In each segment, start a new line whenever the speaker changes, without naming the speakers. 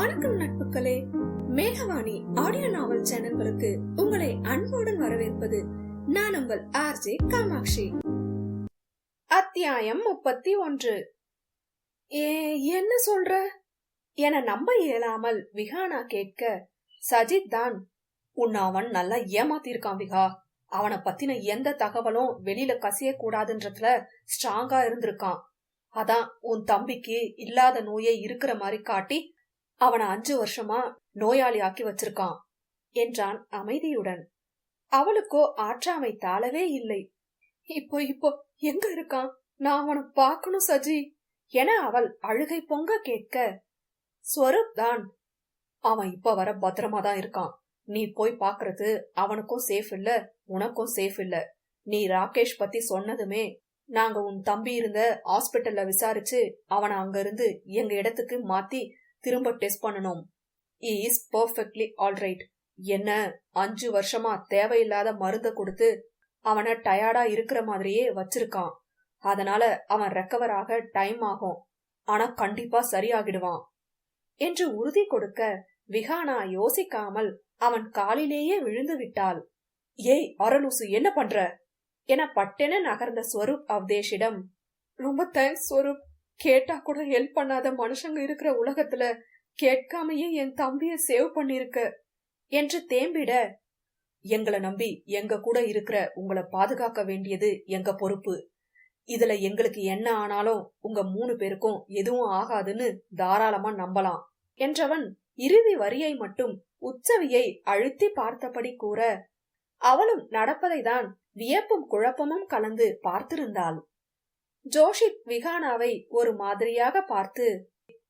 வணக்கம் நட்புகளே மேகவாணி ஆடியோ நாவல் சேனல்களுக்கு உங்களை அன்புடன் வரவேற்பது நான் உங்கள் ஆர்ஜே காமாட்சி. அத்தியாயம் முப்பத்தி ஒன்று. ஏ என்ன சொல்ற? என நம்ப இயலாமல் விஹானா கேட்க சஜித் தான் உன்னை அவன் நல்லா ஏமாத்திருக்கான் விகா அவனை பத்தின எந்த தகவலும் வெளியில கசிய கூடாதுன்றதுல ஸ்ட்ராங்கா இருந்திருக்கான். அதான் உன் தம்பிக்கு இல்லாத நோயே இருக்கிற மாதிரி காட்டி அவனை அஞ்சு வருஷமா நோயாளி ஆக்கி வச்சிருக்கான் என்றான் அமைதியுடன். அவளுக்கோ ஆற்றாமை தாளவே இல்லை. இப்போ இப்போ எங்க இருக்கான்? நான் அவனை பார்க்கணும் சஜி என அவள் அழுகை பொங்க கேட்க ஸ்வரூப் தான். அவன் இப்ப வர பத்திரமா தான் இருக்கான். நீ போய் பாக்குறது அவனுக்கும் சேஃப் இல்ல உனக்கும் சேஃப் இல்ல. நீ ராகேஷ் பத்தி சொன்னதுமே நாங்க உன் தம்பி இருந்த ஹாஸ்பிட்டல்ல விசாரிச்சு அவனை அங்க இருந்து எங்க இடத்துக்கு மாத்தி திரும்ப டெஸ்ட் பண்ணணும். இஸ் பர்ஃபெக்ட்லி ஆல்ரைட் என்ன? அஞ்சு வருஷமா தேவையில்லாத மருந்த கொடுத்து அவனை டயர்டா இருக்கிற மாதிரியே வச்சிருக்கான். அதனால அவன் ரெக்கவர் ஆக டைம் ஆகும். ஆனா கண்டிப்பா சரியாகிடுவான். என்று உறுதி கொடுக்க விஹானா யோசிக்காமல் அவன் காலிலேயே விழுந்து விட்டாள். ஏய் அரலூசு என்ன பண்ற? என பட்டென நகர்ந்த ஸ்வரூப் அவதேஷிடம் ரொம்ப தேங்க்ஸ் ஸ்வரூப். கேட்டா கூட ஹெல்ப் பண்ணாத மனுஷங்க இருக்கிற உலகத்துல கேட்காமையே என் தம்பிய சேவ் பண்ணிருக்க என்று தேம்பிட எங்களை நம்பி எங்க கூட இருக்கிற உங்களை பாதுகாக்க வேண்டியது எங்க பொறுப்பு. இதுல எங்களுக்கு என்ன ஆனாலும் உங்க மூணு பேருக்கும் எதுவும் ஆகாதுன்னு தாராளமா நம்பலாம். என்றவன் இறுதி வரியை மட்டும் உச்சவியை அழுத்தி பார்த்தபடி கூற அவளும் நடப்பதை தான் வியப்பும் குழப்பமும் கலந்து பார்த்திருந்தாள். ஜோஷித் விகானாவை ஒரு மாதிரியாக பார்த்து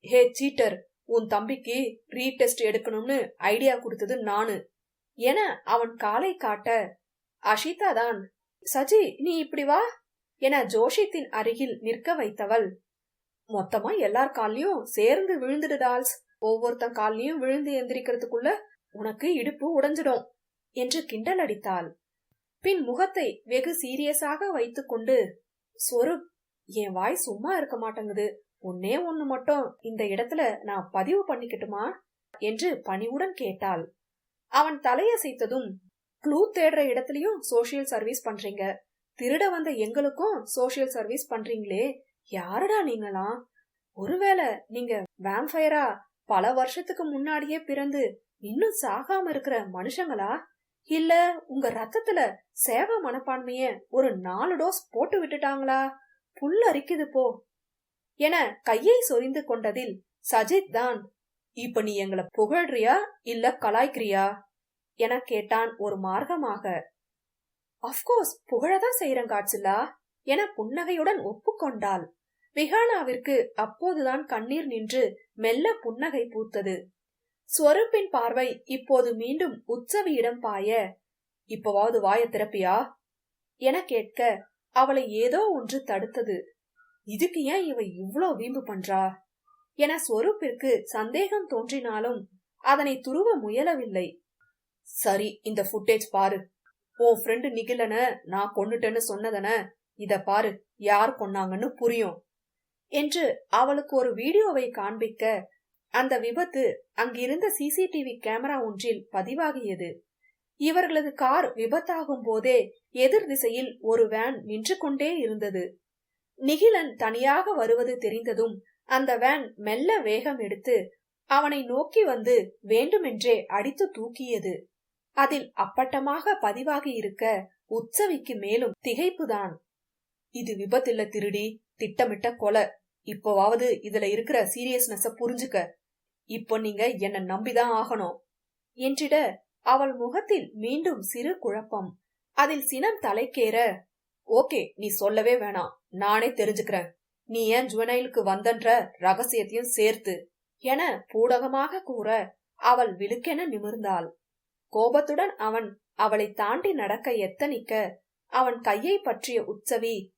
ஹே சீட்டர் உன் தம்பிக்கு ரீடெஸ்ட் எடுக்கணும்னு ஐடியா கொடுத்தது நானு. என அவன் காலை காட்ட அஷிதா தான். சஜி நீ இப்படி வா. என ஜோஷித்தின் அருகில் நிற்க வைத்தவள் மொத்தமா எல்லார் கால்லயும் சேர்ந்து விழுந்துடுதால்ஸ் ஒவ்வொருத்தன் கால்லயும் விழுந்து எந்திரிக்கிறதுக்குள்ள உனக்கு இடுப்பு உடைஞ்சிடும். என்று கிண்டல் அடித்தாள். பின் முகத்தை வெகு சீரியஸாக வைத்துக்கொண்டு ஸ்வரூப் என் வாய் சும்மா இருக்க மாட்டேங்குது. ஒன்னே ஒண்ணு மட்டும். இந்த இடத்துல நான் பதிவு பண்ணிக்கட்டுமா? என்று பணிவுடன் கேட்டாள். அவன் தலையசைத்ததும் க்ளூ தேடுற இடத்துலயும் சோசியல் சர்வீஸ் பண்றீங்க. திருட வந்த எங்களுக்கும் சோசியல் சர்வீஸ் பண்றீங்களே. யாருடா நீங்களாம்? ஒருவேளை நீங்க வேம்பயரா பல வருஷத்துக்கு முன்னாடியே பிறந்து இன்னும் சாகாம இருக்கிற மனுஷங்களா? இல்ல உங்க ரத்தத்துல சேவை மனப்பான்மைய ஒரு நாலு டோஸ் போட்டு விட்டுட்டாங்களா? புல் அரிக்குது போ என கையை சொரிந்து கொண்டதில் சஜித் தான் இப்ப நீ எங்களை புகழ்றியா இல்ல கலாய்க்கிறியா? என கேட்டான் ஒரு மார்க்கமாக. அப்கோர்ஸ் புகழதான் செய்யறேன் காட்சில்லா என புன்னகையுடன் ஒப்புக்கொண்டாள். விஹானாவிற்கு அப்போதுதான் கண்ணீர் நின்று மெல்ல புன்னகை பூத்தது. ஸ்வரூப்பின் பார்வை இப்போது மீண்டும் உற்சவியிடம் பாய இப்பவாவது வாய திறப்பியா? என கேட்க அவளை ஏதோ ஒன்று தடுத்தது. இதுக்கு ஏன் இவ இவ்ளோ வீம்பு பண்றா? என ஸ்வரூப்பிற்கு சந்தேகம் தோன்றினாலும் அதனை துருவ முயலவில்லை. சரி இந்த ஃபுட்டேஜ் பாரு. உன் ஃப்ரெண்டு நிகிலன நான் கொன்னுட்டேன்னு சொன்னதன இத பாரு யார் கொன்னாங்கன்னு புரியும். என்று அவளுக்கு ஒரு வீடியோவை காண்பிக்க அந்த விபத்து அங்கிருந்த சிசிடிவி கேமரா ஒன்றில் பதிவாகியது. இவர்களது கார் விபத்தாகும் போதே எதிர் திசையில் ஒரு வேன் நின்று கொண்டே இருந்தது. நிகிலன் தனியாக வருவது தெரிந்ததும் அந்த வேன் மெல்ல வேகம் எடுத்து அவனை நோக்கி வந்து வேண்டுமென்றே அடித்து தூக்கியது. அதில் அப்பட்டமாக பதிவாகி இருக்க உற்சவிக்கு மேலும் திகைப்புதான். இது விபத்தில்ல திருடி திட்டமிட்ட கொலை. இப்போவாவது இதுல இருக்கிற சீரியஸ்னஸ புரிஞ்சுக்க. இப்போ நீங்க என்ன நம்பிதான் ஆகணும். என்றிட அவள் முகத்தில் மீண்டும் சிறு குழப்பம். அதில் சினம் தலைக்கேற ஓகே நீ சொல்லவே வேணாம். நானே தெரிஞ்சுக்கிறேன். நீ ஏன் ஜுவனைலுக்கு வந்தன்ற ரகசியத்தையும் சேர்த்து? என பூடகமாக கூற அவள் விழுக்கென நிமிர்ந்தாள். கோபத்துடன் அவன் அவளை தாண்டி நடக்க எத்தனிக்க அவன் கையை பற்றிய உற்சவி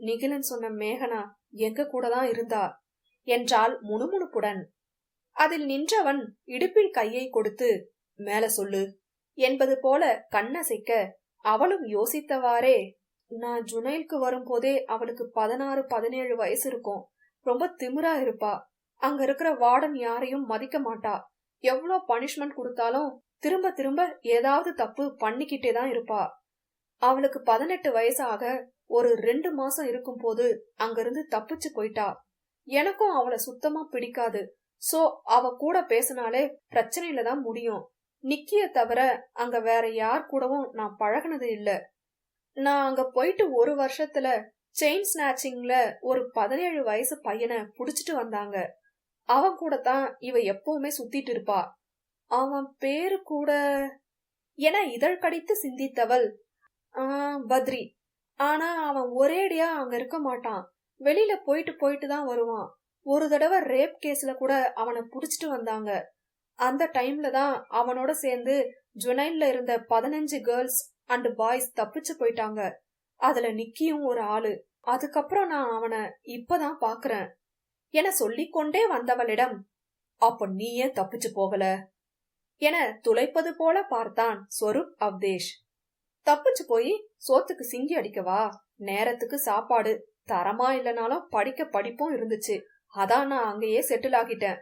நிகிலன் சொன்ன மேகனா எங்க கூட தான் இருந்தா? என்றால் முணுமுணுப்புடன். அதில் நின்றவன் இடுப்பில் கையை கொடுத்து மேல சொல்லு. என்பது போல கண்ணசைக்க அவளும் யோசித்தவாறே நான் ஜுனைலுக்கு வரும்போதே அவளுக்கு பதினாறு பதினேழு வயசு இருக்கும். ரொம்ப திமிரா இருப்பா. அங்க இருக்கிற வார்டன் யாரையும் மதிக்க மாட்டா. எவ்வளவு பனிஷ்மெண்ட் கொடுத்தாலும் திரும்ப திரும்ப ஏதாவது தப்பு பண்ணிக்கிட்டே தான் இருப்பா. அவளுக்கு பதினெட்டு வயசாக ஒரு ரெண்டு மாசம் இருக்கும் போது அங்கிருந்து தப்பிச்சு போயிட்டா. எனக்கும் அவளை சுத்தமா பிடிக்காது. சோ அவ கூட பேசினாலே பிரச்சனையில தான் முடியும். நிக்கிய தவிர அங்க வேற யார் கூடவும் நான் பழகினது இல்ல. நான் அங்க போயிட்டு ஒரு வருஷத்துல செயின் ஸ்நாச்சிங்ல ஒரு பதினேழு வயசு பையனை புடிச்சிட்டு வந்தாங்க. அவன் கூட தான் இவ எப்பவுமே சுத்திட்டு இருப்பா. அவன் பேரு கூட என இதழ் கடித்து சிந்தித்தவள் பத்ரி. ஆனா அவன் ஒரேடியா அங்க இருக்க மாட்டான். வெளியில போயிட்டு போயிட்டு தான் வருவான். ஒரு தடவை ரேப் கேஸ்ல கூட அவனை புடிச்சிட்டு வந்தாங்க. அந்த டைம்ல தான் அவனோட சேர்ந்து ஜுனைன்ல இருந்த பதினஞ்சு கேர்ள்ஸ் அண்ட் பாய்ஸ் தப்பிச்சு போயிட்டாங்க. அதுல நிக்கியும் ஒரு ஆளு. அதுக்கப்புறம் நான் அவனை இப்பதான் பாக்குறேன். என சொல்லிக்கொண்டே வந்தவளிடம் அப்ப நீ ஏன் தப்பிச்சு போகல? என துளைப்பது போல பார்த்தான் ஸ்வரூப் அவ்தேஷ். தப்பிச்சு போய் சோத்துக்கு சிங்கி அடிக்கவா? நேரத்துக்கு சாப்பாடு. தரமா இல்லனாலும் படிக்க படிப்பும் இருந்துச்சு. அதான் நான் அங்கேயே செட்டில் ஆகிட்டேன்.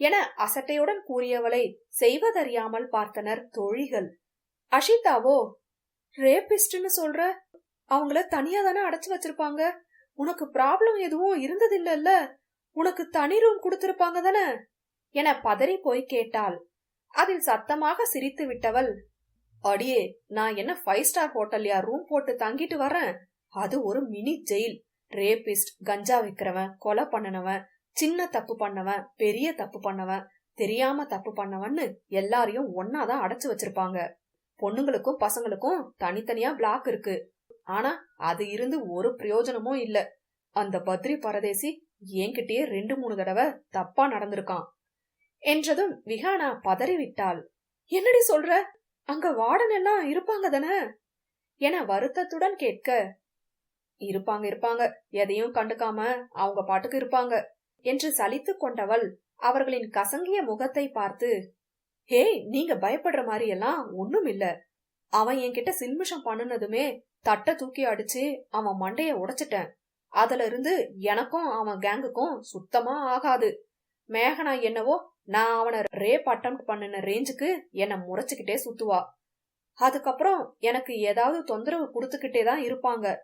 என அசட்டையுடன் கூறியவளை செய்வதறியாமல் பார்த்தனர் தோழிகள். அஷிதாவோ ரேபிஸ்ட்னு சொல்ற அவங்கள தனியா தானே அடைச்சு வச்சிருப்பாங்க? உனக்கு ப்ராப்ளம் எதுவும் இருந்ததில்லல்ல? உனக்கு தனி ரூம் கொடுத்திருப்பாங்க தானே? என பதறி போய் கேட்டாள். அதில் சத்தமாக சிரித்து விட்டவள் அடியே நான் என்ன ஃபைவ் ஸ்டார் ஹோட்டல்யா ரூம் போட்டு தங்கிட்டு வரேன்? அது ஒரு மினி ஜெயில் ரேபிஸ்ட் கஞ்சா விக்கிறவன் கொலை பண்ணனவன் சின்ன தப்பு பண்ணவன் பெரிய தப்பு பண்ணவன் தெரியாம தப்பு பண்ணவன்னு எல்லாரையும் ஒன்னாதான் அடைச்சு வச்சிருப்பாங்க. பொண்ணுங்களுக்கும் பசங்களுக்கும் தனித்தனியா பிளாக் இருக்கு. ஆனா அது இருந்து ஒரு பிரயோஜனமும் இல்ல. அந்த பத்ரி பரதேசி என்கிட்டயே ரெண்டு மூணு தடவை தப்பா நடந்திருக்கான் என்றதும் விஹானா பதறிவிட்டாள். என்னடி சொல்ற? அங்க வார்டன் எல்லாம் இருப்பாங்க தானே? என வருத்தத்துடன் கேட்க இருப்பாங்க இருப்பாங்க. எதையும் கண்டுக்காம அவங்க பாட்டுக்கு இருப்பாங்க. என்று சலித்து கொண்டவள் அவர்களின் கசங்கிய முகத்தை பார்த்து ஹே நீங்க பயப்படுற மாதிரி எல்லாம் ஒண்ணும் இல்ல. அவன் என்கிட்ட சில்மிஷம் பண்ணுனதுமே தட்டை தூக்கி அடிச்சு அவன் மண்டைய உடைச்சிட்டேன். அதுல இருந்து எனக்கும் அவன் கேங்குக்கும் சுத்தமா ஆகாது. மேகனா என்னவோ நான் அவனை ரேப் அட்டம் பண்ணின ரேஞ்சுக்கு என்னை முறைச்சுக்கிட்டே சுத்துவா. அதுக்கப்புறம் எனக்கு ஏதாவது தொந்தரவு கொடுத்துக்கிட்டே தான் இருப்பாங்க.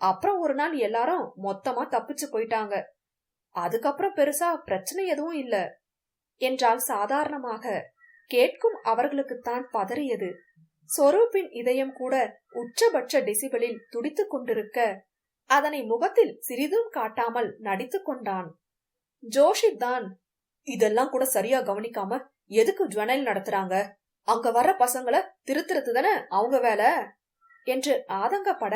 அப்புறம் ஒரு நாள் எல்லாரும் மொத்தமா தப்பிச்சு போயிட்டாங்க. அதுக்கப்புறம் பெருசா பிரச்சனை எதுவும் இல்ல என்றால் சாதாரணமாக கேட்கும் அவர்களுக்குத்தான் பதறியது. சொரூப்பின் இதயம் கூட உச்சபட்ச டெசிபலில் துடித்துக் கொண்டிருக்க அதனை முகத்தில் சிறிதும் காட்டாமல் நடித்துக் கொண்டான். ஜோஷி தான் இதெல்லாம் கூட சரியா கவனிக்காம எதுக்கு ஜுவனல் நடத்துறாங்க? அங்க வர்ற பசங்கள திருத்துறது தானே அவங்க வேலை? என்று ஆதங்கப்பட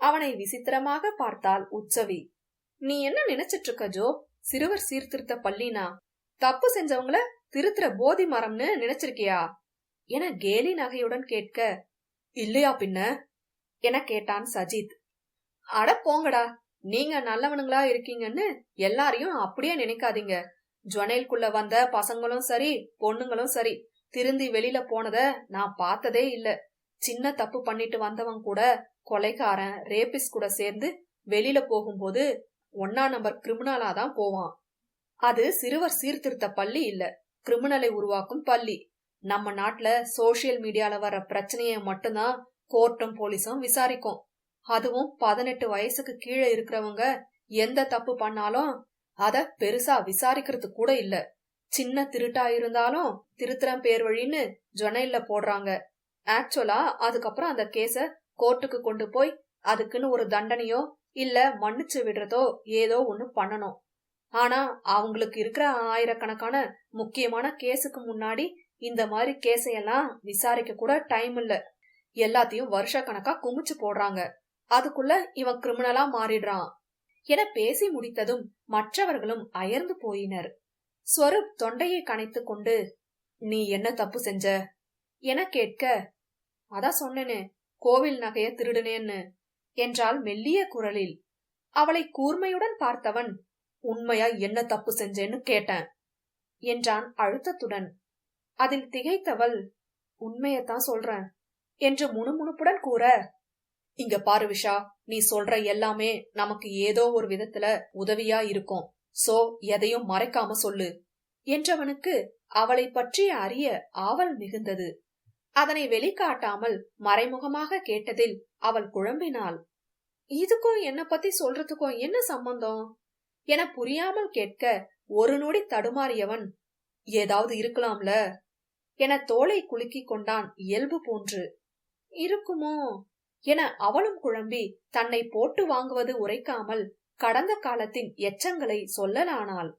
அவனை விசித்திரமாக பார்த்தாள் உற்சவி. நீ என்ன நினைச்சிட்டு இருக்க ஜோ? சிறுவர் சீர்திருத்த பள்ளினா? தப்பு செஞ்சவங்கள திருத்துற போதி மரம்னு நினைச்சிருக்கியா? என கேலி நகையுடன் கேட்க இல்லையா பின்ன? என கேட்டான் சஜித். அட போங்கடா நீங்க நல்லவனுங்களா இருக்கீங்கன்னு எல்லாரையும் அப்படியே நினைக்காதீங்க. ஜுவனைல்குள்ள வந்த பசங்களும் சரி பொண்ணுங்களும் சரி திருந்தி வெளியில போனத நான் பார்த்ததே இல்ல. சின்ன தப்பு பண்ணிட்டு வந்தவன் கூட கொலைக்காரன் ரேபிஸ் கூட சேர்ந்து வெளியில போகும்போது ஒன்னா நம்பர் கிரிமினலா தான் போவான். அது சிறுவர் சீர்திருத்த பள்ளி இல்ல. கிரிமினலை உருவாக்கும் பள்ளி. நம்ம நாட்டுல சோசியல் மீடியால வர பிரச்சனைய மட்டும்தான் கோர்ட்டும் போலீஸும் விசாரிக்கும். அதுவும் பதினெட்டு வயசுக்கு கீழே இருக்கிறவங்க எந்த தப்பு பண்ணாலும் அத பெருசா விசாரிக்கிறது கூட இல்ல. சின்ன திருட்டா இருந்தாலும் திருத்துறன் பேர் வழின்னு ஜொனைல்ல போடுறாங்க. ஆக்சுவலா அதுக்கப்புறம் அந்த கேஸ கோர்ட்டுக்கு கொண்டு போய் அதுக்குன்னு ஒரு தண்டனையோ இல்ல மன்னிச்சு விடுறதோ ஏதோ ஒண்ணு பண்ணணும். ஆனா அவங்களுக்கு இருக்கிற ஆயிரக்கணக்கான முக்கியமான கேஸுக்கு முன்னாடி இந்த மாதிரி கேஸையெல்லாம் விசாரிக்க கூட டைம் இல்ல. எல்லாத்தையும் வருஷ கணக்கா குமிச்சு போடுறாங்க. அதுக்குள்ள இவன் கிரிமினலா மாறிடுறான். என பேசி முடித்ததும் மற்றவர்களும் அயர்ந்து போயினர். ஸ்வரூப் தொண்டையை கணைத்து கொண்டு நீ என்ன தப்பு செஞ்ச? என கேட்க அதான் சொன்னேனே கோவில் நகைய திருடுனேன்னு. என்றால் மெல்லிய குரலில். அவளை கூர்மையுடன் பார்த்தவன் உண்மையா என்ன தப்பு செஞ்சேன்னு கேட்டேன் என்றான் அழுத்தத்துடன். அதில் திகைத்தவள் உண்மையத்தான் சொல்றேன் என்று முணுமுணுப்புடன் கூற இங்க பாரு விஷா நீ சொல்ற எல்லாமே நமக்கு ஏதோ ஒரு விதத்துல உதவியா இருக்கும். சோ எதையும் மறைக்காம சொல்லு என்றவனுக்கு அவளை பற்றி அறிய ஆவல் மிகுந்தது. அதனை வெளிக்காட்டாமல் மறைமுகமாக கேட்டதில் அவள் குழம்பினாள். இதுக்கும் என்ன பத்தி சொல்றதுக்கும் என்ன சம்பந்தம்? என புரியாமல் கேட்க ஒரு நொடி தடுமாறியவன் ஏதாவது இருக்கலாம்ல? என தோலை குலுக்கிக் கொண்டான் இயல்பு போன்று. இருக்குமோ? என அவளும் குழம்பி தன்னை போட்டு வாங்குவது உரைக்காமல் கடந்த காலத்தின் எச்சங்களை சொல்லலானாள்.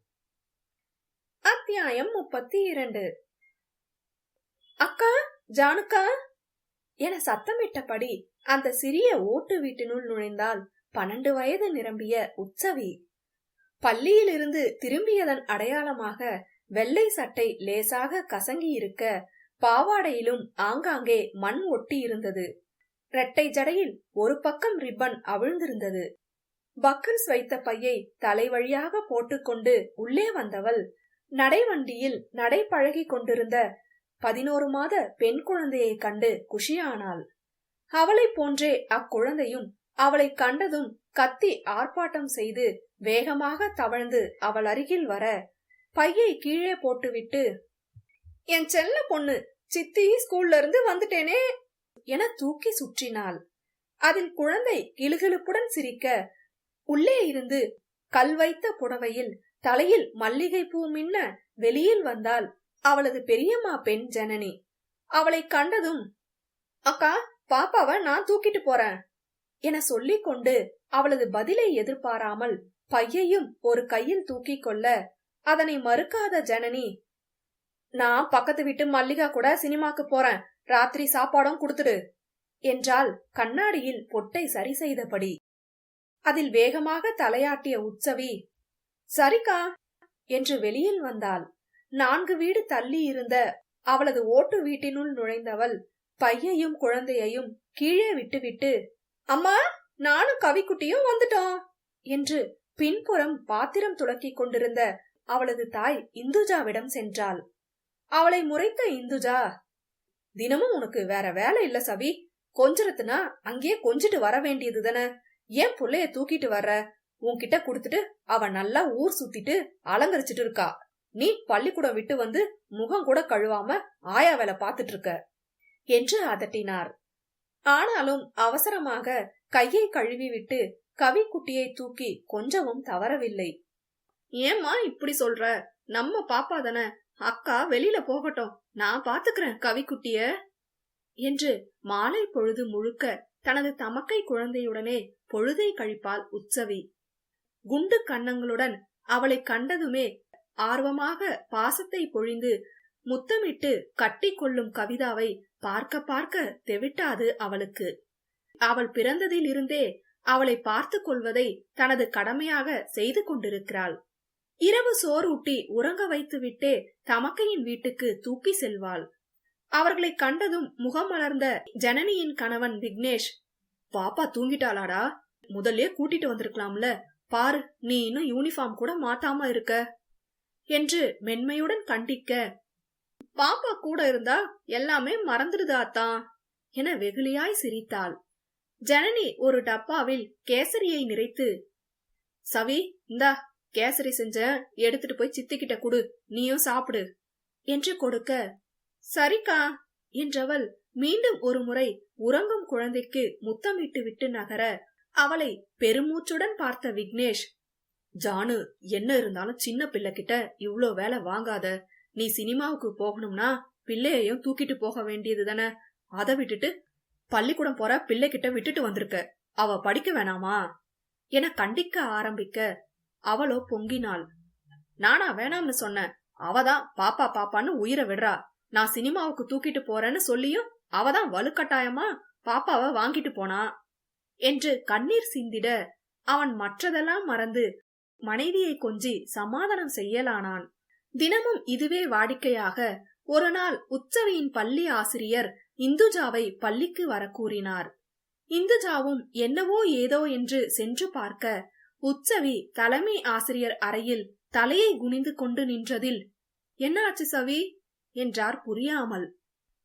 அத்தியாயம் முப்பத்தி இரண்டு. அக்கா ஜானுக்கா? என சத்தமிட்டபடி அந்த சிறிய ஓட்டு வீட்டினுள் நுழைந்தால் பன்னெண்டு வயது நிரம்பிய உற்சவி பள்ளியிலிருந்து திரும்பியதன் அடையாளமாக வெள்ளை சட்டை லேசாக கசங்கி இருக்க பாவாடையிலும் ஆங்காங்கே மண் ஒட்டி இருந்தது ரெட்டை ஜடையில் ஒரு பக்கம் ரிப்பன் அவிழ்ந்திருந்தது. பக்கிள்ஸ் வைத்த பையை தலை வழியாக போட்டுக்கொண்டு உள்ளே வந்தவள் நடைவண்டியில் நடை பழகி கொண்டிருந்த பதினோரு மாத பெண் குழந்தையை கண்டு குஷியானாள். அவளை போன்றே அக்குழந்தையும் அவளை கண்டதும் கத்தி ஆர்ப்பாட்டம் செய்து வேகமாக தவழ்ந்து அவள் அருகில் வர பையை கீழே போட்டுவிட்டு என் செல்ல பொண்ணு சித்தி ஸ்கூல்ல இருந்து வந்துட்டேனே என தூக்கி சுற்றினாள். அதில் குழந்தை கிளுகிழுப்புடன் சிரிக்க உள்ளே இருந்து கல் வைத்த புடவையில் தலையில் மல்லிகை பூ மின்ன வெளியில் வந்தால் அவளது பெரியம்மா பெண் ஜனனி. அவளை கண்டதும் அக்கா பாப்பாவ நான் தூக்கிட்டு போறேன் என சொல்லிக் கொண்டு அவளது பதிலை எதிர்பாராமல் பையையும் ஒரு கையில் தூக்கிக் கொள்ள அதனை மறுக்காத ஜனனி நான் பக்கத்து வீட்டு மல்லிகா கூட சினிமாக்கு போறேன். ராத்திரி சாப்பாடும் கொடுத்துடு என்றால் கண்ணாடியில் பொட்டை சரி செய்தபடி. அதில் வேகமாக தலையாட்டிய உற்சவி சரிக்கா என்று வெளியில் வந்தாள். நான்கு வீடு தள்ளி இருந்த அவளது ஓட்டு வீட்டினுள் நுழைந்தவள் பையையும் குழந்தையையும் கீழே விட்டுவிட்டு அம்மா நானும் கவிக்குட்டியும் வந்துட்டோம் என்று பின்புறம் பாத்திரம் துளக்கிக் கொண்டிருந்த அவளது தாய் இந்துஜாவிடம் சென்றாள். அவளை முறைத்த இந்துஜா தினமும் உனக்கு வேற வேலை இல்ல சவி. கொஞ்சிறத்துனா அங்கேயே கொஞ்சிட்டு வர வேண்டியது தானே. ஏன் புள்ளைய தூக்கிட்டு வர்ற? உன்கிட்ட குடுத்துட்டு அவ நல்லா ஊர் சுத்திட்டு அலங்கரிச்சிட்டு இருக்கா. நீ பள்ளிக்கூடம் விட்டு வந்து முகம் கூட கழுவாம ஆயா வேலை பார்த்துட்டு இருக்க என்று அதட்டினார். ஆனாலும் அவசரமாக கையை கழுவி விட்டு கவிக்குட்டியை தூக்கி கொஞ்சமும் தவறவில்லை. ஏம்மா இப்படி சொல்ற? நம்ம பாப்பா தானே. அக்கா வெளியில போகட்டும். நான் பாத்துக்கிறேன் கவிக்குட்டிய என்று மாலை பொழுது முழுக்க தனது தமக்கை குழந்தையுடனே பொழுதை கழிப்பாள் உற்சவி. குண்டு கன்னங்களுடன் அவளை கண்டதுமே ஆர்வமாக பாசத்தை பொழிந்து முத்தமிட்டு கட்டி கொள்ளும் கவிதாவை பார்க்க பார்க்க தெவிட்டாது அவளுக்கு. அவள் பிறந்ததில் இருந்தே அவளை பார்த்து கொள்வதை தனது கடமையாக செய்து கொண்டிருக்கிறாள். இரவு சோறூட்டி உறங்க வைத்துவிட்டே தமக்கையின் வீட்டுக்கு தூக்கி செல்வாள். அவர்களை கண்டதும் முகமலர்ந்த ஜனனியின் கணவன் விக்னேஷ் பாப்பா தூங்கிட்டாளாடா? முதல்ல கூட்டிட்டு வந்திருக்கலாம்ல. பாரு நீ இன்னும் யூனிஃபார்ம் கூட மாத்தாம இருக்க. என்று மென்மையுடன் கண்டிக்க. பாப்பா கூட இருந்தா எல்லாமே மறந்துடுதாத்தான் என வெகுளியாய் சிரித்தாள். ஜனனி ஒரு டப்பாவில் கேசரியை நிறைத்து சவி இந்தா கேசரி செஞ்ச எடுத்துட்டு போய் சித்திக்கிட்ட குடு நீயும் சாப்பிடு என்று கொடுக்க. சரிக்கா என்றவள் மீண்டும் ஒரு முறை உறங்கும் குழந்தைக்கு முத்தமிட்டு விட்டு நகர அவளை பெருமூச்சுடன் பார்த்த விக்னேஷ் ஜானு என்ன இருந்தாலும் சின்ன பிள்ளை கிட்ட இவ்ளோ வேலை வாங்காத. நீ சினிமாவுக்கு போகணும்னா பிள்ளையையும் தூக்கிட்டு போக வேண்டியது தானே. அதை விட்டுட்டு பள்ளிக்கூடம் போற பிள்ளை கிட்ட விட்டுட்டு வந்திருக்க. அவ படிக்க வேணாமா? என கண்டிக்க ஆரம்பிக்க அவளோ பொங்கினாள். நானா வேணாம்னு சொன்னேன். அவதான் பாப்பா பாப்பான்னு உயிரை விடுறா. நான் சினிமாவுக்கு தூக்கிட்டு போறேன்னு சொல்லியும் அவதான் வலுக்கட்டாயமா பாப்பாவை வாங்கிட்டு போனா. என்று கண்ணீர் சிந்திட அவன் மற்றதெல்லாம் மறந்து மனைவியை கொஞ்சி சமாதானம் செய்யலானான். தினமும் இதுவே வாடிக்கையாக ஒரு நாள் உற்சவியின் பள்ளி ஆசிரியர் இந்துஜாவை பள்ளிக்கு வர கூறினார் இந்துஜாவும் என்னவோ ஏதோ என்று சென்று பார்க்க உற்சவி தலைமை ஆசிரியர் அறையில் தலையை குனிந்து கொண்டு நின்றதில் என்ன ஆச்சு சவி? என்றார் புரியாமல்.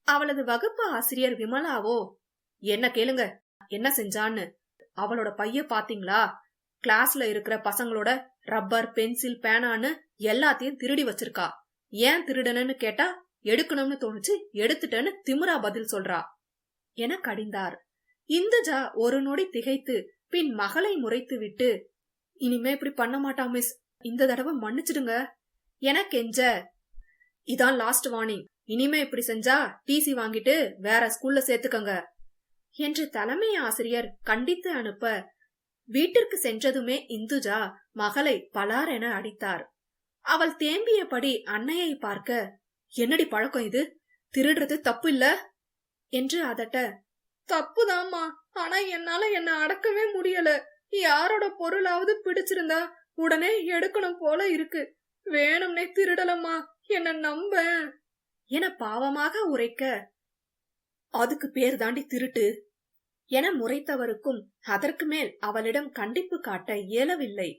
அவளது வகுப்பு ஆசிரியர் விமலாவோ? என்ன கேளுங்க என்ன செஞ்சான்னு? அவளோட பைய பாத்தீங்களா? கிளாஸ்ல இருக்கிற பசங்களோட ரப்பர் பென்சில் பேனான்னு எல்லாத்தையும் திருடி வச்சிருக்கா. ஏன் திருடனன்னு கேட்டா எடுக்கணும்னு தோணுச்சு எடுத்துட்டேன்னு திமிரா பதில் சொல்றா. என கடிந்தார். இந்துஜா ஒரு நொடி திகைத்து பின் மகளை முறைத்து விட்டு இனிமே இப்படி பண்ண மாட்டா மிஸ் இந்த தடவை மன்னிச்சிடுங்க. என கெஞ்ச. இதான் லாஸ்ட் வார்னிங் இனிமே இப்படி செஞ்சா டிசி வாங்கிட்டு வேற ஸ்கூல்ல சேர்த்துக்கங்க. என்று தலைமை ஆசிரியர் கண்டித்து அனுப்ப வீட்டிற்கு சென்றதுமே இந்துஜா மகளை பலாரென அடித்தார். அவள் தேம்பியபடி அன்னையை பார்க்க என்னடி பழக்கம் இது? திருடுறது தப்பு இல்ல? என்று அதட்ட தப்புதாம்மா. ஆனா என்னால என்ன அடக்கவே முடியல. யாரோட பொருளாவது பிடிச்சிருந்தா உடனே எடுக்கணும் போல இருக்கு. வேணும்னே திருடலம்மா. என்ன நம்ப? என பாவமாக உரைக்க அதுக்கு பேர் தாண்டி திருட்டு. என முறைத்தவருக்கும் அதற்கு மேல் அவளிடம் கண்டிப்பு காட்ட இயலவில்லை.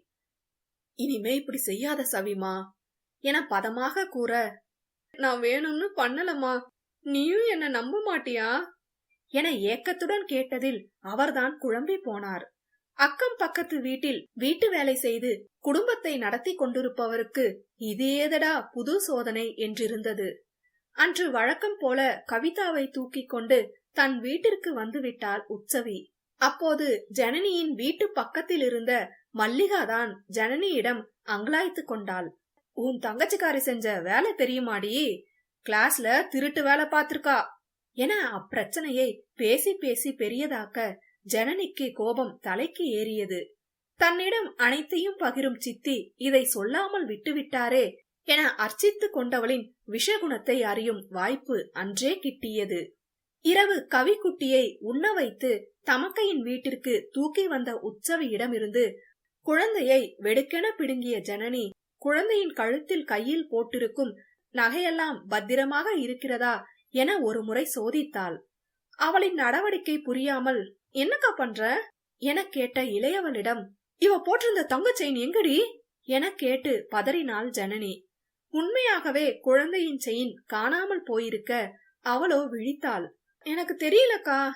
இனிமே இப்படி செய்யாத சவிமா? என பதமாக கூற நான் வேணும்னு பண்ணலம்மா. நீயும் என்ன நம்ப மாட்டியா? என ஏக்கத்துடன் கேட்டதில் அவர்தான் குழம்பி போனார். அக்கம் பக்கத்து வீட்டில் வீட்டு வேலை செய்து குடும்பத்தை நடத்தி கொண்டிருப்பவருக்கு இது ஏதடா புது சோதனை என்றிருந்தது. அன்று வழக்கம் போல கவிதாவை தூக்கிக் கொண்டு தன் வீட்டிற்கு வந்துவிட்டாள் உற்சவி. அப்போது ஜனனியின் வீட்டு பக்கத்தில் இருந்த மல்லிகாதான் ஜனனியிடம் அங்கலாய்த்து கொண்டாள். உன் தங்கச்சிக்காரி செஞ்ச வேலை தெரியுமாடி? கிளாஸ்ல திருட்டு வேலை பார்த்திருக்கா? என அப்பிரச்சனையை பேசி பேசி பெரியதாக்க ஜனனிக்கு கோபம் தலைக்கு ஏறியது. தன்னிடம் அனைத்தையும் பகிரும் சித்தி இதை சொல்லாமல் விட்டுவிட்டாரே என அர்ச்சித்து கொண்டவளின் விஷகுணத்தை அறியும் வாய்ப்பு அன்றே கிட்டியது. இரவு கவிக்குட்டியை உண்ண வைத்து தமக்கையின் வீட்டிற்கு தூக்கி வந்த உற்சவியிடமிருந்து குழந்தையை வெடுக்கென பிடுங்கிய ஜனனி குழந்தையின் கழுத்தில் கையில் போட்டிருக்கும் நகையெல்லாம் பத்திரமாக இருக்கிறதா என ஒரு முறை சோதித்தாள். அவளின் நடவடிக்கை புரியாமல் என்னக்கா பண்ற? என கேட்ட இளையவளிடம் இவ போட்டிருந்த தங்க செயின் எங்கடி? என கேட்டு பதறினாள் ஜனனி. உண்மையாகவே குழந்தையின் செயின் காணாமல் போயிருக்க அவளோ விழித்தாள். எனக்கு தெரியலக்கா.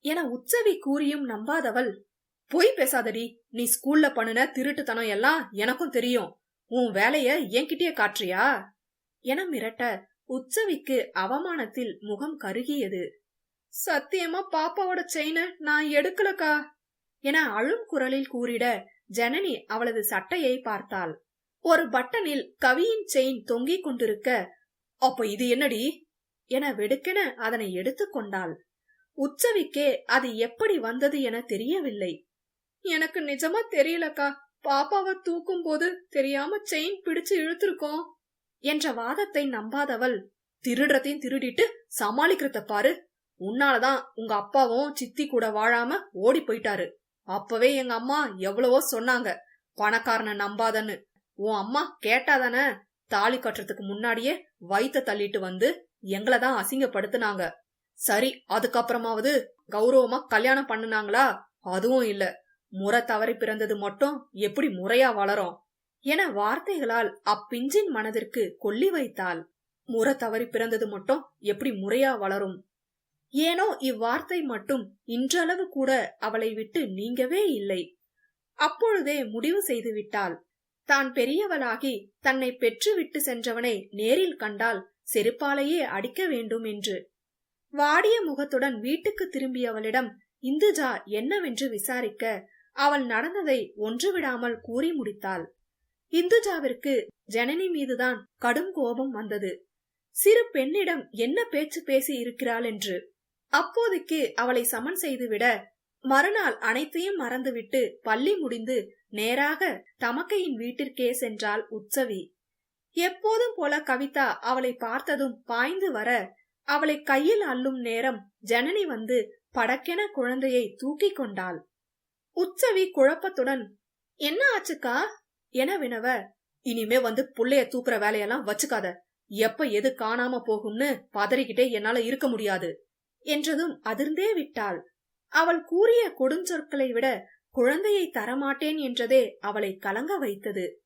என உற்சவி கூறியும் நம்பாதவள் பொய் பேசாதடி. நீ ஸ்கூல்ல பண்ணுன திருட்டுத்தனம் எல்லாம் எனக்கும் தெரியும். உன் வேலைய என்கிட்டயே காட்டுறியா? என மிரட்ட உற்சவிக்கு அவமானத்தில் முகம் கருகியது. சத்தியமா பாப்பாவோட செயின நான் எடுக்கலக்கா? என அழும் குரலில் கூறிட ஜனனி அவளது சட்டையை பார்த்தாள். ஒரு பட்டனில் கவியின் செயின் தொங்கிக் கொண்டிருக்க அப்ப இது என்னடி? என வெடுக்கென அதனை எடுத்துக்கொண்டாள் உற்சவிக்கே அது எப்படி வந்தது என தெரியவில்லை. எனக்கு நிஜமா தெரியலக்கா. பாப்பாவை தூக்கும் போது தெரியாம செயின் பிடிச்சு இழுத்திருக்கோம் என்ற வாதத்தை நம்பாதவள் திருடுறதையும் திருடிட்டு சமாளிக்கிறத பாரு. உன்னாலதான் உங்க அப்பாவும் சித்தி கூட வாழாம ஓடி போயிட்டாரு. அப்பவே எங்க அம்மா எவ்வளவோ சொன்னாங்க. பணக்காரனை நம்பாதன்னு. உன் அம்மா கேட்டாதானே தாலி கட்டுறதுக்கு முன்னாடியே வயித்த தள்ளிட்டு வந்து எங்களை தான் அசிங்கப்படுத்துனாங்க. சரி அதுக்கப்புறமாவது கௌரவமா கல்யாணம் பண்ணுனாங்களா? அதுவும் இல்ல. முறை தவறி பிறந்தது மட்டும் எப்படி முறையா வளரும்? என வார்த்தைகளால் அப்பிஞ்சின் மனதிற்கு கொல்லி வைத்தாள். முறை தவறி பிறந்தது மட்டும் எப்படி முறையா வளரும்? ஏனோ இவ்வார்த்தை மட்டும் இன்றளவு கூட அவளை விட்டு நீங்கவே இல்லை. அப்பொழுதே முடிவு செய்து விட்டாள். தான் பெரியவளாகி தன்னை பெற்றுவிட்டு சென்றவனை நேரில் கண்டால் செருப்பாலேயே அடிக்க வேண்டும் என்று. வாடிய முகத்துடன் வீட்டுக்கு திரும்பியவளிடம் இந்துஜா என்னவென்று விசாரிக்க? அவள் நடந்ததை ஒன்று விடாமல் கூறி முடித்தாள். இந்துஜாவிற்கு ஜனனி மீதுதான் கடும் கோபம் வந்தது. சிறு பெண்ணிடம் என்ன பேச்சு பேசி இருக்கிறாள் என்று. அப்போதைக்கு அவளை சமன் செய்துவிட மறுநாள் அனைத்தையும் மறந்துவிட்டு பள்ளி முடிந்து நேராக தமக்கையின் வீட்டிற்கே சென்றாள் உற்சவி. எப்போதும் போல கவிதா அவளை பார்த்ததும் பாய்ந்து வர அவளை கையில் அள்ளும் நேரம் ஜனனி வந்து படக்கென குழந்தையை தூக்கி கொண்டாள். உச்சவி குழப்பத்துடன் என்ன ஆச்சுக்கா? என வினவ இனிமே வந்து புள்ளைய தூக்குற வேலையெல்லாம் வச்சுக்காத. எப்ப எது காணாம போகும்னு பதறிக்கிட்டே என்னால இருக்க முடியாது. என்றதும் அதிர்ந்தே விட்டாள். அவள் கூறிய கொடுஞ்சொற்களை விட குழந்தையை தரமாட்டேன் என்றதே அவளை கலங்க வைத்தது.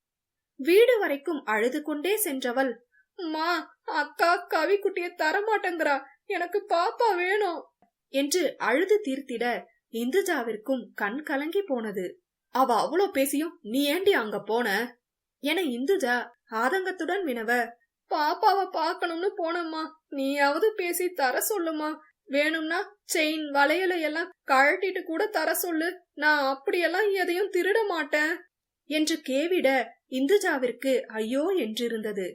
வீடு வரைக்கும் அழுது கொண்டே சென்றவள். அம்மா அக்கா கவிக்குட்டிய தரமாட்டேங்கிறா. எனக்கு பாப்பா வேணும். என்று அழுது தீர்த்திட இந்துஜாவிற்கும் கண் கலங்கி போனது. அவ அவ்வளோ பேசியும் நீ ஏண்டி அங்க போன? என இந்துஜா ஆதங்கத்துடன் வினவ பாப்பாவை பார்க்கணும்னு போனம்மா. நீயாவது பேசி தர சொல்லுமா. வேணும்னா செயின் வளையல எல்லாம் கழட்டிட்டு கூட தர சொல்லு. நான் அப்படியெல்லாம் எதையும் திருட மாட்டேன். என்று கேவிட இந்துஜாவிற்கு ஐயோ என்றிருந்தது.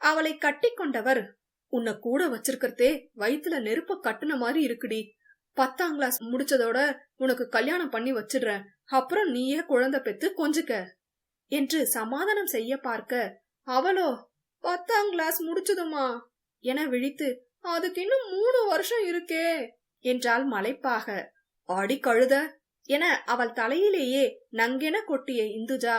அவளை கட்டிக்கொண்டவர் உன்னை கூட வச்சிருக்கிறதே வயித்துல நெருப்ப கட்டுன மாதிரி இருக்குடி. பத்தாம் கிளாஸ் முடிச்சதோட உனக்கு கல்யாணம் பண்ணி வச்சிடுறேன். அப்புறம் நீயே குழந்தை பெத்து கொஞ்சுக்க என்று சமாதானம் செய்ய பார்க்க அவளோ பத்தாம் கிளாஸ் முடிச்சதுமா? என விழித்து அதுக்கு இன்னும் மூணு வருஷம் இருக்கே என்றாள் மலைப்பாக. ஆடி கழுத என அவள் தலையிலேயே நங்கென கொட்டிய இந்துஜா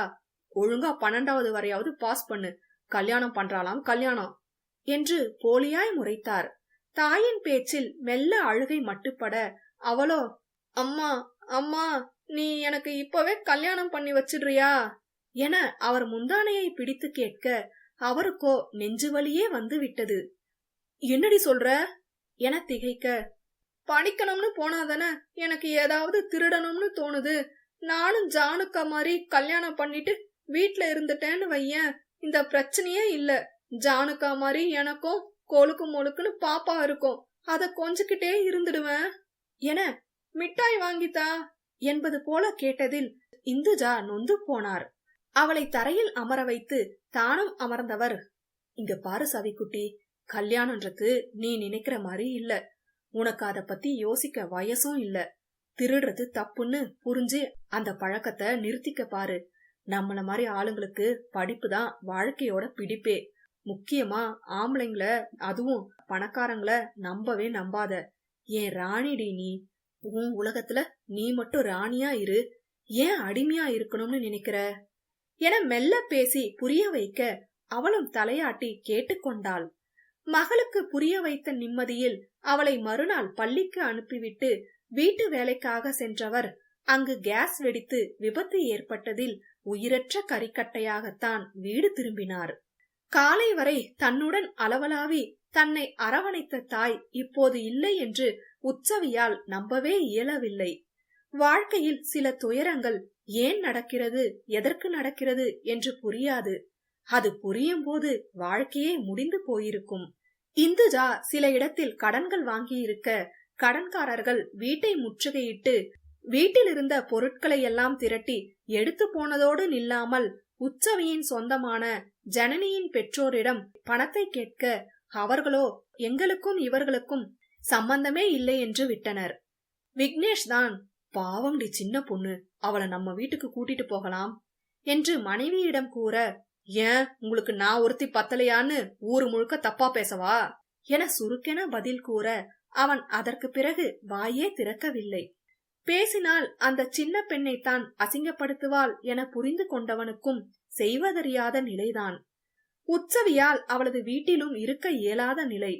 ஒழுங்கா பன்னெண்டாவது வரையாவது பாஸ் பண்ணு. கல்யாணம் பண்றாளாம் கல்யாணம் என்று போலியாய் முறைத்தார். தாயின் பேச்சில் மெல்ல அழுகை மட்டுப்பட அவளோ அம்மா அம்மா நீ எனக்கு இப்பவே கல்யாணம் பண்ணி வச்சிடுறியா? என அவர் முந்தானையை பிடித்து கேட்க அவருக்கோ நெஞ்சு வலியே வந்து விட்டது. என்னடி சொல்ற? என திகைக்க. படிக்கணும்னு போனாதானே எனக்கு ஏதாவது திருடணும்னு தோணுது. நானும் ஜானுக்கா மாதிரி கல்யாணம் பண்ணிட்டு வீட்ல இருந்துட்டேன்னு வையேன். இந்த பிரச்சனையே இல்ல. ஜானுக்கா மாதிரி எனக்கும் கொழுக்கு மொழுக்குன்னு பாப்பா இருக்கும். அத கொஞ்சிக்கிட்டே இருந்துடுவேன். என மிட்டாய் வாங்கித்தா? என்பது போல கேட்டதில் இந்துஜா நொந்து போனார். அவளை தரையில் அமர வைத்து தானும் அமர்ந்தவர். இங்க பாரு சவிக்குட்டி கல்யாணன்றது நீ நினைக்கிற மாதிரி இல்ல. உனக்கு அத பத்தி யோசிக்க வயசும் இல்ல. திருடுறது தப்புன்னு புரிஞ்சு அந்த பழக்கத்தை நிறுத்திக்க பாரு. நம்மள மாதிரி ஆளுங்களுக்கு படிப்பு தான் வாழ்க்கையோட பிடிப்பே. முக்கியமா ஆம்பளைங்கள அதுவும் பணக்காரங்கள நம்பவே நம்பாத. ஏன் ராணிடி நீ? உன் உலகத்துல நீ மட்டும் ராணியா இரு. ஏன் அடிமையா இருக்கணும்னு நினைக்கிற? என மெல்ல பேசி புரிய வைக்க அவளும் தலையாட்டி கேட்டுக்கொண்டாள். மகளுக்கு புரிய வைத்த நிம்மதியில் அவளை மறுநாள் பள்ளிக்கு அனுப்பிவிட்டு வீட்டு வேலைக்காக சென்றவர். அங்கு கேஸ் வெடித்து விபத்து ஏற்பட்டதில் உயிரற்ற கரிக்கட்டையாகத்தான் வீடு திரும்பினார். காலை வரை தன்னுடன் அளவலாவி தன்னை அரவணைத்த தாய் இப்போது இல்லை என்று உற்சவியால் நம்பவே இயலவில்லை. வாழ்க்கையில் சில துயரங்கள் ஏன் நடக்கிறது எதற்கு நடக்கிறது என்று புரியாது. அது புரியும் போது வாழ்க்கையே முடிந்து போயிருக்கும். இந்துஜா சில இடத்தில் கடன்கள் வாங்கியிருக்க கடன்காரர்கள் வீட்டை முற்றுகையிட்டு வீட்டில் இருந்த பொருட்களை எல்லாம் திரட்டி எடுத்து போனதோடு நில்லாமல் உச்சவியின் சொந்தமான ஜனனியின் பெற்றோரிடம் பணத்தை கேட்க அவர்களோ எங்களுக்கும் இவர்களுக்கும் சம்பந்தமே இல்லை என்று விட்டனர். விக்னேஷ் தான் பாவம்டி சின்ன பொண்ணு அவளை நம்ம வீட்டுக்கு கூட்டிட்டு போகலாம் என்று மனைவியிடம் கூற ஏன் உங்களுக்கு நான் ஒருத்தி பத்தலையான்னு ஊரு முழுக்க தப்பா பேசவா? என சுருக்கென பதில் கூற அவன் அதற்கு பிறகு வாயே திறக்கவில்லை. பேசினால் அந்த சின்ன பெண்ணைத்தான் அசிங்கப்படுத்துவாள் என புரிந்து கொண்டவனுக்கும் செய்வதறியாத நிலைதான். உற்சவியால் அவளது வீட்டிலும் இருக்க இயலாத நிலை.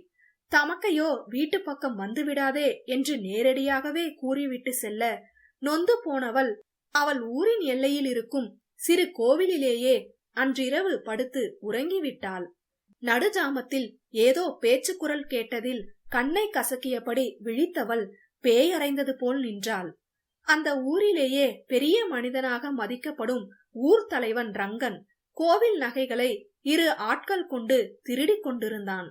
தமக்கையோ வீட்டு பக்கம் வந்துவிடாதே என்று நேரடியாகவே கூறிவிட்டு செல்ல நொந்து போனவள் அவள் ஊரின் எல்லையில் இருக்கும் சிறு கோவிலிலேயே அன்றிரவு படுத்து உறங்கிவிட்டாள். நடுஜாமத்தில் ஏதோ பேச்சு குரல் கேட்டதில் கண்ணை கசக்கியபடி விழித்தவள் பேயறைந்தது போல் நின்றாள். அந்த ஊரிலேயே பெரிய மனிதனாக மதிக்கப்படும் ஊர் தலைவன் ரங்கன் கோவில் நகைகளை இரு ஆட்கள் கொண்டு திருடிக் கொண்டிருந்தான்.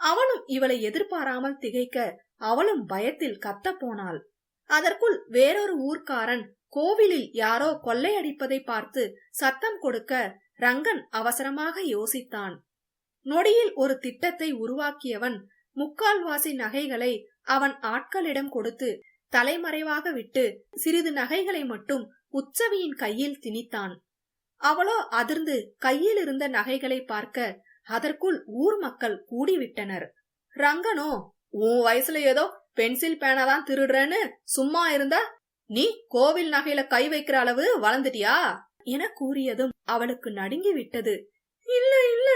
அவனும் இவளை எதிர்பாராமல் திகைக்க அவளும் பயத்தில் கத்தப் போனாள். அதற்குள் வேறொரு ஊர்க்காரன் கோவிலில் யாரோ கொள்ளையடிப்பதை பார்த்து சத்தம் கொடுக்க ரங்கன் அவசரமாக யோசித்தான். நொடியில் ஒரு திட்டத்தை உருவாக்கியவன் முக்கால்வாசி நகைகளை அவன் ஆட்களிடம் கொடுத்து தலைமறைவாக விட்டு சிறிது நகைகளை மட்டும் உச்சவியின் கையில் திணித்தான். அவளோ அதிர்ந்து கையில் இருந்த நகைகளை பார்க்க அதற்குள் ஊர் மக்கள் கூடிவிட்டனர். ரங்கனோ உன் வயசுல ஏதோ பென்சில் பேனாதான் திருடுறேன்னு சும்மா இருந்தா? நீ கோவில் நகையில கை வைக்கிற அளவு வளர்ந்துட்டியா? என கூறியதும் அவளுக்கு நடுங்கி விட்டது இல்ல இல்ல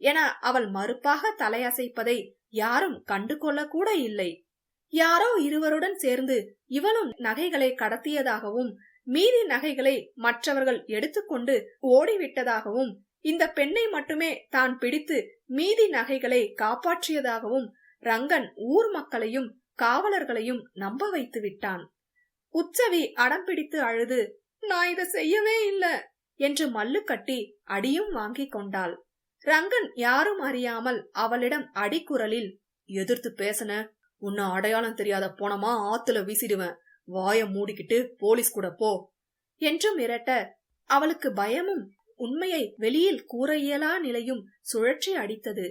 என அவள் மறுப்பாக தலையசைப்பதை யாரும் கண்டு கொள்ள கூட இல்லை. யாரோ இருவருடன் சேர்ந்து இவளும் நகைகளை கடத்தியதாகவும் மீதி நகைகளை மற்றவர்கள் எடுத்துக்கொண்டு ஓடிவிட்டதாகவும் இந்த பெண்ணை மட்டுமே தான் பிடித்து மீதி நகைகளை காப்பாற்றியதாகவும் ரங்கன் ஊர் மக்களையும் காவலர்களையும் நம்ப வைத்து விட்டான். உச்சவி அடம் பிடித்து அழுது நான் இதை செய்யவே இல்ல என்று மல்லு கட்டி அடியும் வாங்கிக் கொண்டாள். ரங்கன் யாரும் அறியாமல் அவளிடம் அடிக்குரலில் எதிர்த்து பேசின? உன்னை அடையாளம் தெரியாத போனமா ஆத்துல வீசிடுவேன். வாய மூடிக்கிட்டு போலீஸ் கூட போ. என்று மிரட்ட அவளுக்கு பயமும் உண்மையை வெளியில் கூற இயலா நிலையும் சுழற்சி அடித்தது.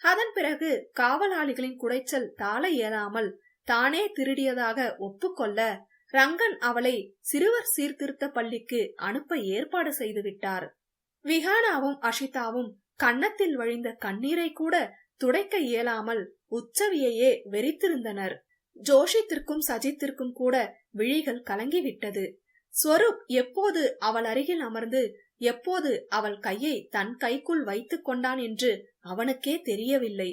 அதன் பிறகு காவலாளிகளின் குடைச்சல் தாள இயலாமல் தானே திருடியதாக ஒப்புக்கொள்ள ரங்கன் அவளை சிறுவர் சீர்திருத்த பள்ளிக்கு அனுப்ப ஏற்பாடு செய்து விட்டார். விஹானாவும் அஷிதாவும் கன்னத்தில் வழிந்த கண்ணீரை கூட துடைக்க இயலாமல் உச்சவியையே வெறித்திருந்தனர். ஜோஷித்திற்கும் சஜித்திற்கும் கூட விழிகள் கலங்கிவிட்டது. ஸ்வரூப் எப்போது அவள் அருகில் அமர்ந்து எப்போது அவள் கையை தன் கைக்குள் வைத்துக் கொண்டான் என்று அவனுக்கே தெரியவில்லை.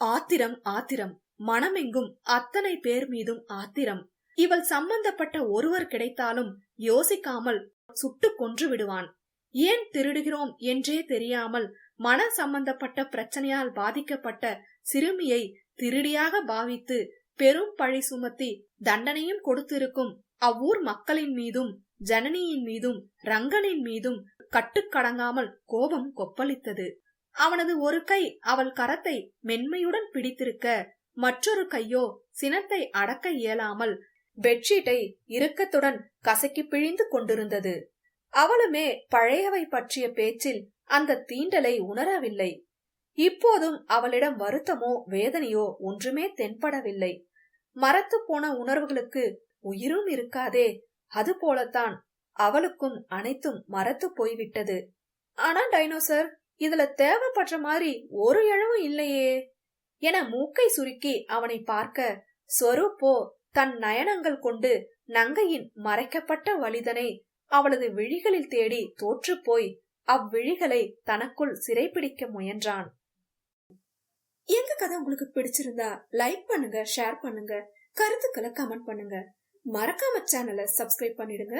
ஆத்திரம் ஆத்திரம். மனமெங்கும் அத்தனை பேர் மீதும் ஆத்திரம். இவள் சம்பந்தப்பட்ட ஒருவர் கிடைத்தாலும் யோசிக்காமல் சுட்டு கொன்று விடுவான். ஏன் திருடுகிறோம் என்றே தெரியாமல் மன சம்பந்தப்பட்ட பிரச்சனையால் பாதிக்கப்பட்ட சிறுமியை திருடியாக பாவித்து பெரும் பழி சுமத்தி தண்டனையும் கொடுத்திருக்கும் அவ்வூர் மக்களின் மீதும் ஜனனியின் மீதும் ரங்கனின் மீதும் கட்டுக்கடங்காமல் கோபம் கொப்பளித்தது. அவனது ஒரு கை அவள் கரத்தை மென்மையுடன் பிடித்திருக்க மற்றொரு கையோ சினத்தை அடக்க இயலாமல் பெட்ஷீட்டை இறுக்கத்துடன் கசக்கி பிழிந்து கொண்டிருந்தது. அவளுமே பழையவை பற்றிய பேச்சில் அந்த தீண்டலை உணரவில்லை. இப்போதும் அவளிடம் வருத்தமோ வேதனையோ ஒன்றுமே தென்படவில்லை. மரத்து போன உணர்வுகளுக்கு உயிரும் இருக்காதே அது போலத்தான் அவளுக்கும் அனைத்தும் மரத்து போய்விட்டது. ஆனா டைனோசர் இதுல தேவைப்படுற மாதிரி ஒரு இழவும் இல்லையே. என மூக்கை சுருக்கி அவனை பார்க்க சொரூப்போ தன் நயனங்கள் கொண்டு நங்கையின் மறைக்கப்பட்ட வலிதனை அவளது விழிகளில் தேடி தோற்றுப்போய் அவ்விழிகளை தனக்குள் சிறைப்பிடிக்க முயன்றான். எங்க கதை உங்களுக்கு பிடிச்சிருந்தா லைக் பண்ணுங்க ஷேர் பண்ணுங்க கருத்துக்களை கமெண்ட் பண்ணுங்க. மறக்காம சேனலை சப்ஸ்கிரைப் பண்ணிடுங்க.